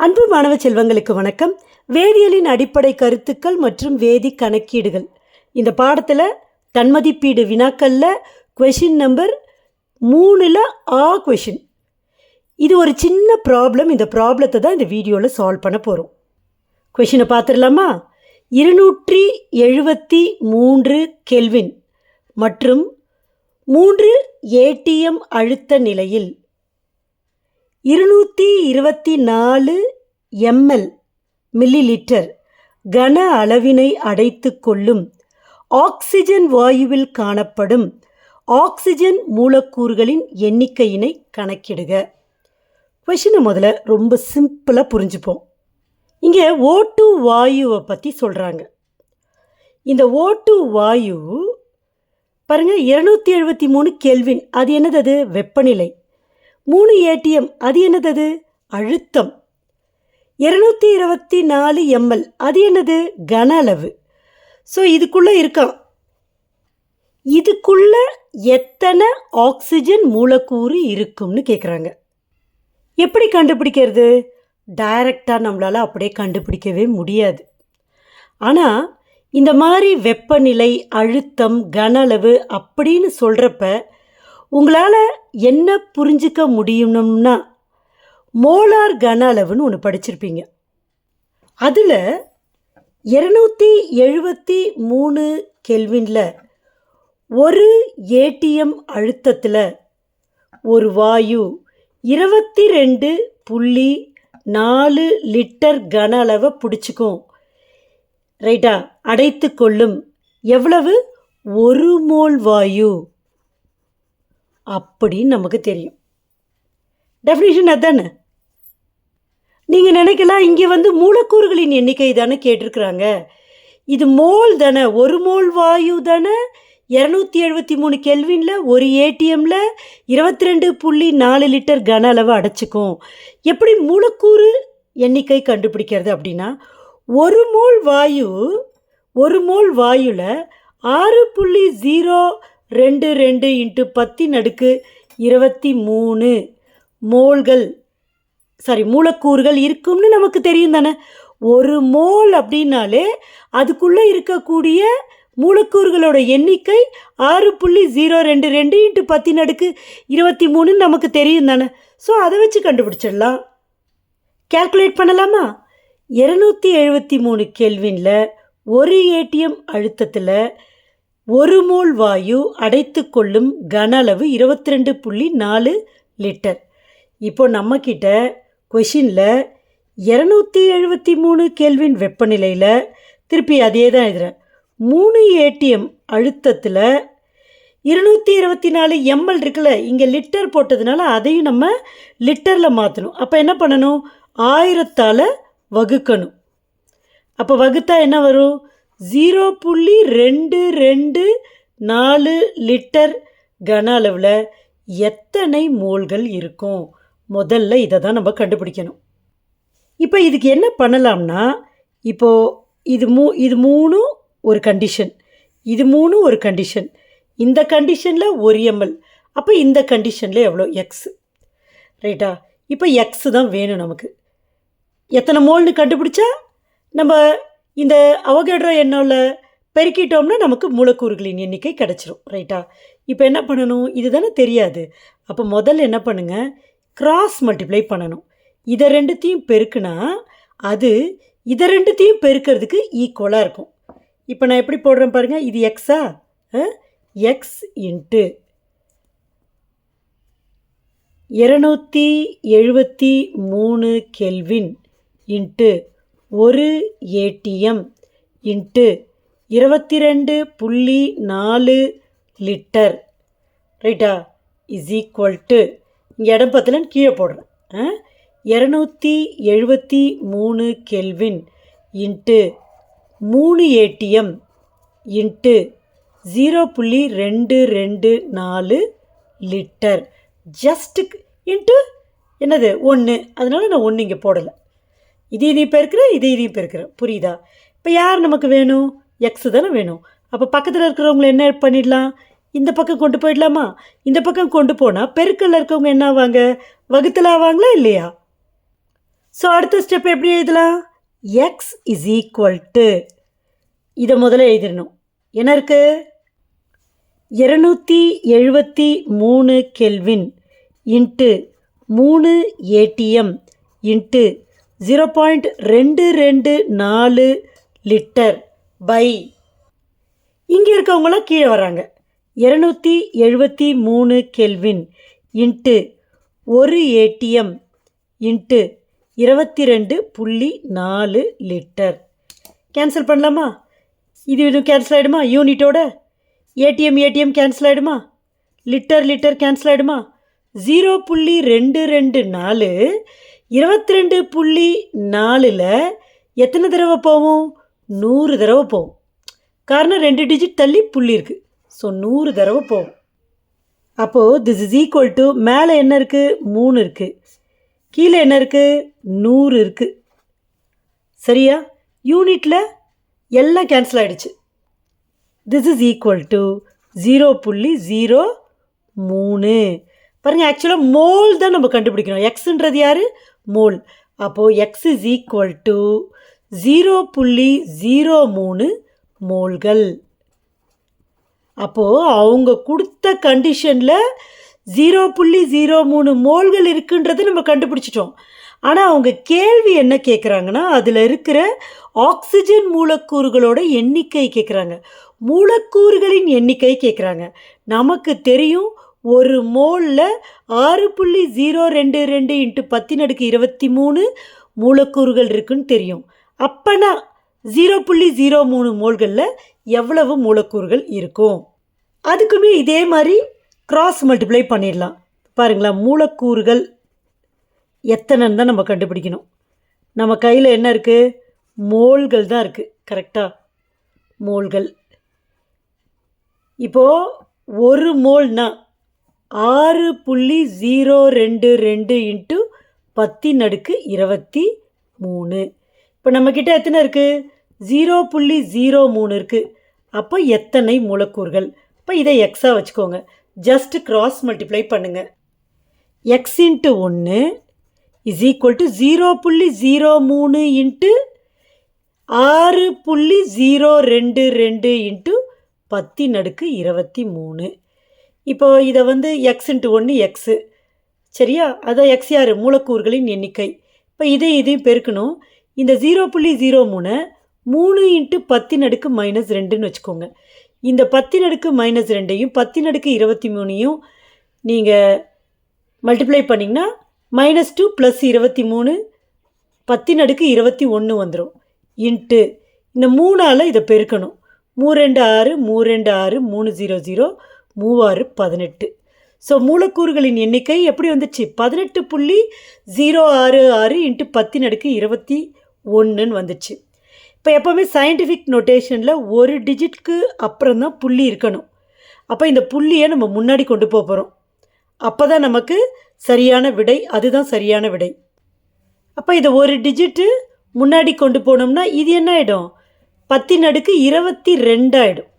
அன்பு மாணவ செல்வங்களுக்கு வணக்கம். வேதியியலின் அடிப்படை கருத்துக்கள் மற்றும் வேதி கணக்கீடுகள். இந்த பாடத்தில் தன்மதிப்பீடு வினாக்கல்ல கொஷின் நம்பர் மூணில் ஆ கொஷின் இது ஒரு சின்ன ப்ராப்ளம் இந்த ப்ராப்ளத்தை தான் இந்த வீடியோவில் சால்வ் பண்ண போகிறோம் கொஷினை பார்த்துடலாமா இருநூற்றி எழுபத்தி மூன்று கெல்வின் மற்றும் மூன்று ஏடிஎம் அழுத்த நிலையில் இருநூற்றி இருபத்தி நாலு எம்எல் மில்லி லிட்டர் கன அளவினை அடைத்து கொள்ளும் ஆக்சிஜன் வாயுவில் காணப்படும் ஆக்சிஜன் மூலக்கூறுகளின் எண்ணிக்கையினை கணக்கிடுக. கொஷினை முதல்ல ரொம்ப சிம்பிளாக புரிஞ்சுப்போம். இங்கே ஓட்டு வாயுவை பற்றி சொல்கிறாங்க இந்த ஓட்டு வாயு பாருங்கள் இருநூத்தி எழுபத்தி மூணு கெல்வின் அது என்னது அது? வெப்பநிலை. மூணு ஏடிஎம் அது என்னது? அது அழுத்தம். இருநூத்தி இருபத்தி நாலு எம்எல் அது என்னது? கன அளவு. ஸோ இதுக்குள்ளே இருக்கான். இதுக்குள்ள எத்தனை ஆக்சிஜன் மூலக்கூறு இருக்கும்னு கேட்குறாங்க எப்படி கண்டுபிடிக்கிறது? டைரக்டாக நம்மளால் அப்படியே கண்டுபிடிக்கவே முடியாது. ஆனால் இந்த மாதிரி வெப்பநிலை அழுத்தம் கன அளவு அப்படின்னு சொல்கிறப்ப உங்களால் என்ன புரிஞ்சுக்க முடியணும்னா மோலார் கன அளவுன்னு ஒன்று படிச்சிருப்பீங்க. அதில் இரநூத்தி எழுபத்தி மூணு கெல்வினில் ஒரு ஏடிஎம் அழுத்தத்தில் ஒரு வாயு இருபத்தி ரெண்டு புள்ளி நாலு லிட்டர் கன அளவை பிடிச்சிக்கும். ரைட்டா? அடைத்து கொள்ளும். எவ்வளவு? ஒரு மோல் வாயு. அப்படின்னு நமக்கு தெரியும். டெஃபினேஷன் அதானே? நீங்கள் நினைக்கலாம் இங்கே வந்து மூலக்கூறுகளின் எண்ணிக்கை தானே கேட்டிருக்கிறாங்க. இது மோல் தானே ஒரு மோல் வாயு தானே இரநூத்தி எழுபத்தி மூணு கெல்வினில் ஒரு ஏடிஎம்மில் இருபத்தி ரெண்டு புள்ளி நாலு லிட்டர் கன அளவு அடைச்சிக்கும். எப்படி மூலக்கூறு எண்ணிக்கை கண்டுபிடிக்கிறது அப்படின்னா ஒரு மோல் வாயு ஒரு மோல் வாயுவில் ஆறு புள்ளி ஜீரோ ரெண்டு ரெண்டு இன்ட்டு பத்தி நடுக்கு இருபத்தி மூணு. மோல்கள் சாரி மூலக்கூறுகள் இருக்கும்னு நமக்கு தெரியும் தானே? ஒரு மோல் அப்படின்னாலே அதுக்குள்ளே இருக்கக்கூடிய மூலக்கூறுகளோட எண்ணிக்கை ஆறு புள்ளி ஜீரோ ரெண்டு ரெண்டு இன்ட்டு பத்தி நடுக்கு இருபத்தி மூணுன்னு நமக்கு தெரியும் தானே? ஸோ அதை வச்சு கண்டுபிடிச்சிடலாம். கேல்குலேட் பண்ணலாமா? இரநூத்தி எழுபத்தி மூணு கெல்வினில் ஒரு ஏடிஎம் அழுத்தத்தில் ஒரு மோல் வாயு அடைத்து கொள்ளும் கன அளவு இருபத்தி ரெண்டு புள்ளி நாலு லிட்டர். இப்போ நம்மக்கிட்ட கொஷினில் இரநூத்தி எழுபத்தி மூணு கேள்வின் வெப்பநிலையில் திருப்பி அதே தான் எழுதுகிறேன் மூணு ஏடிஎம் அழுத்தத்தில் இருநூற்றி இருபத்தி நாலு எம்எல் இருக்குல்ல இங்கே லிட்டர் போட்டதுனால அதையும் நம்ம லிட்டரில் மாற்றணும் அப்போ என்ன பண்ணணும்? ஆயிரத்தால் வகுக்கணும். அப்போ வகுத்தா என்ன வரும்? ஜீரோ புள்ளி ரெண்டு ரெண்டு நாலு லிட்டர் கன அளவில் எத்தனை மோல்கள் இருக்கும்? முதல்ல இதை தான் நம்ம கண்டுபிடிக்கணும். இப்போ இதுக்கு என்ன பண்ணலாம்னா இப்போது இது மூ இது மூணும் ஒரு கண்டிஷன் இது மூணும் ஒரு கண்டிஷன் இந்த கண்டிஷனில் ஒரு எம்எல் அப்போ இந்த கண்டிஷனில் எவ்வளோ? எக்ஸ் ரைட்டா இப்போ எக்ஸு தான் வேணும் நமக்கு. எத்தனை மோல்னு கண்டுபிடிச்சா நம்ம இந்த அவகேட்ரோ எண்ணோவில் பெருக்கிட்டோம்னா நமக்கு மூலக்கூறுகளின் எண்ணிக்கை கிடச்சிரும் ரைட்டா இப்போ என்ன பண்ணணும்? இது தானே தெரியாது. அப்போ முதல்ல என்ன பண்ணுங்கள் கிராஸ் மல்டிப்ளை பண்ணணும். இதை ரெண்டுத்தையும் பெருக்குனா அது இதை ரெண்டுத்தையும் பெருக்கிறதுக்கு ஈக்குவலாக இருக்கும். இப்போ நான் எப்படி போடுறேன் பாருங்கள் இது எக்ஸா எக்ஸ் இன்ட்டு இரநூத்தி எழுபத்தி மூணு கெல்வின் இன்ட்டு ஒரு ஏடிஎம் இன்ட்டு இருபத்தி ரெண்டு புள்ளி நாலு லிட்டர். ரைட்டா? இஸ் ஈக்குவல் டு இங்கே இடம் பத்தலன்னு கீழே போடுறேன் இரநூத்தி எழுபத்தி மூணு கெல்வின் இன்ட்டு மூணு ஏடிஎம் இன்ட்டு ஜீரோ புள்ளி ரெண்டு ரெண்டு நாலு லிட்டர். ஜஸ்ட்டுக்கு இன்ட்டு என்னது? ஒன்று அதனால் நான் ஒன்று இங்கே போடலை. இது இதையும் பெருக்கிற இது இதையும் பெருக்கிறேன் புரியுதா? இப்போ யார் நமக்கு வேணும்? எக்ஸ் தானே வேணும். அப்போ பக்கத்தில் இருக்கிறவங்கள என்ன பண்ணிடலாம்? இந்த பக்கம் கொண்டு போயிடலாமா? இந்த பக்கம் கொண்டு போனால் பெருக்கல்ல இருக்கவங்க என்ன ஆவாங்க? வகுத்தில் ஆவாங்களா இல்லையா? ஸோ அடுத்த ஸ்டெப் எப்படி எழுதலாம்? எக்ஸ் இஸ் ஈக்குவல் டு இதை முதல்ல எழுதிடணும். என்ன இருக்குது இரநூத்தி எழுபத்தி மூணு கெல்வின் இன்ட்டு மூணு ஏடிஎம் இன்ட்டு ஜீரோ பாயிண்ட் ரெண்டு ரெண்டு நாலு லிட்டர் பை இங்கே இருக்கவங்களாம் கீழே வராங்க இரநூத்தி எழுபத்தி மூணு கெல்வின் இன்ட்டு ஒரு ஏடிஎம் இன்ட்டு இருபத்தி ரெண்டு புள்ளி நாலு லிட்டர் கேன்சல் பண்ணலாமா? இது இது கேன்சல் ஆகிடுமா யூனிட்டோட ஏடிஎம் ஏடிஎம் கேன்சல் ஆகிடுமா லிட்டர் லிட்டர் கேன்சல் ஆகிடுமா ஜீரோ புள்ளி ரெண்டு ரெண்டு நாலு இருபத்தி ரெண்டு புள்ளி நாலில் எத்தனை தடவை போவோம்? நூறு தடவை போவோம். காரணம் ரெண்டு டிஜிட் தள்ளி புள்ளி இருக்குது ஸோ நூறு தடவை போகும் அப்போது திஸ் இஸ் ஈக்குவல் டு மேலே என்ன இருக்குது மூணு இருக்குது கீழே என்ன இருக்குது நூறு இருக்குது சரியா? யூனிட்டில் எல்லாம் கேன்சல் ஆகிடுச்சு this is equal to zero புள்ளி ஜீரோ மூணு. பாருங்கள் ஆக்சுவலாக மோல் தான் நம்ம கண்டுபிடிக்கணும். எக்ஸுன்றது யார்? மோல் அப்போது X is equal to zero புள்ளி ஜீரோ மூணு மோல்கள் அப்போது அவங்க கொடுத்த கண்டிஷனில் ஜீரோ புள்ளி ஜீரோ மூணு மோல்கள் இருக்குன்றதை நம்ம கண்டுபிடிச்சிட்டோம். ஆனால் அவங்க கேள்வி என்ன கேட்குறாங்கன்னா அதில் இருக்கிற ஆக்சிஜன் மூலக்கூறுகளோட எண்ணிக்கை கேட்குறாங்க மூலக்கூறுகளின் எண்ணிக்கை கேட்குறாங்க நமக்கு தெரியும் ஒரு மோலில் ஆறு புள்ளி ஜீரோ ரெண்டு ரெண்டு இன்ட்டு பத்தினடுக்கு இருபத்தி மூணு மூலக்கூறுகள் இருக்குன்னு தெரியும். அப்பனா ஜீரோ புள்ளி ஜீரோ மூணு மோல்களில் எவ்வளவு மூலக்கூறுகள் இருக்கும்? அதுக்குமே இதே மாதிரி க்ராஸ் மல்டிப்ளை பண்ணிடலாம். பாருங்களா மூலக்கூறுகள் எத்தனைன்னு தான் நம்ம கண்டுபிடிக்கணும். நம்ம கையில் என்ன இருக்குது மோல்கள் தான் இருக்குது கரெக்டாக மோல்கள். இப்போது ஒரு மோல்னால் ஆறு புள்ளி ஜீரோ ரெண்டு ரெண்டு இன்ட்டு பத்தின் அடுக்கு இருபத்தி மூணு. இப்போ நம்மக்கிட்ட எத்தனை இருக்குது ஜீரோ புள்ளி ஜீரோ மூணு இருக்குது அப்போ எத்தனை மூலக்கூறுகள்? இப்போ இதை எக்ஸாக வச்சுக்கோங்க. ஜஸ்ட் கிராஸ் மல்டிப்ளை பண்ணுங்கள் எக்ஸ் இன்ட்டு ஒன்று இஸ் ஈக்குவல் டு ஜீரோ புள்ளி ஜீரோ மூணு இன்ட்டு ஆறு புள்ளி ஜீரோ ரெண்டு ரெண்டு இன்ட்டு பத்தின் அடுக்கு இருபத்தி மூணு. இப்போ இதை வந்து எக்ஸ் இன்ட்டு ஒன்று எக்ஸு சரியா? அதான் எக்ஸ் யார்? மூலக்கூறுகளின் எண்ணிக்கை. இப்போ இதை இதையும் பெருக்கணும். இந்த ஜீரோ புள்ளி ஜீரோ மூணு மூணு இன்ட்டு பத்தின் அடுக்கு மைனஸ் ரெண்டுன்னு வச்சுக்கோங்க. இந்த பத்தின் அடுக்கு மைனஸ் ரெண்டையும் பத்தின் அடுக்கு இருபத்தி மூணையும் நீங்கள் மல்டிப்ளை பண்ணிங்கன்னா மைனஸ் டூ ப்ளஸ் இருபத்தி மூணு பத்தின் அடுக்கு இருபத்தி ஒன்று வந்துடும் இன்ட்டு இந்த மூணால் இதை பெருக்கணும். மூ ரெண்டு ஆறு மூ ரெண்டு ஆறு மூணு ஜீரோ ஜீரோ மூவாறு பதினெட்டு. ஸோ மூலக்கூறுகளின் எண்ணிக்கை எப்படி வந்துச்சு? பதினெட்டு புள்ளி ஜீரோ ஆறு ஆறு இன்ட்டு பத்தின் அடுக்கு இருபத்தி ஒன்றுன்னு வந்துச்சு. இப்போ எப்போவுமே சயின்டிஃபிக் நொட்டேஷனில் ஒரு டிஜிட்க்கு அப்புறம் தான் புள்ளி இருக்கணும். அப்போ இந்த புள்ளியை நம்ம முன்னாடி கொண்டு போக போகிறோம் அப்போ தான் நமக்கு சரியான விடை அதுதான் சரியான விடை. அப்போ இதை ஒரு டிஜிட்டு முன்னாடி கொண்டு போனோம்னா இது என்ன ஆகிடும் பத்தின் அடுக்கு இருபத்தி ரெண்டாயிடும்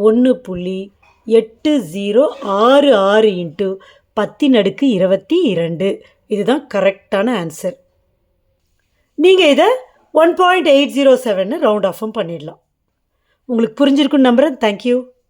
ஒன்று புள்ளி எட்டு ஜீரோ ஆறு ஆறு இன்ட்டு பத்தின் அடுக்கு இருபத்தி இரண்டு. இதுதான் கரெக்டான ஆன்சர் நீங்கள் இதை ஒன் பாயிண்ட் எயிட் ஜீரோ செவன்னு ரவுண்ட் ஆஃபும் பண்ணிடலாம். உங்களுக்கு புரிஞ்சிருக்குன்னு நம்புகிறேன் தேங்க்யூ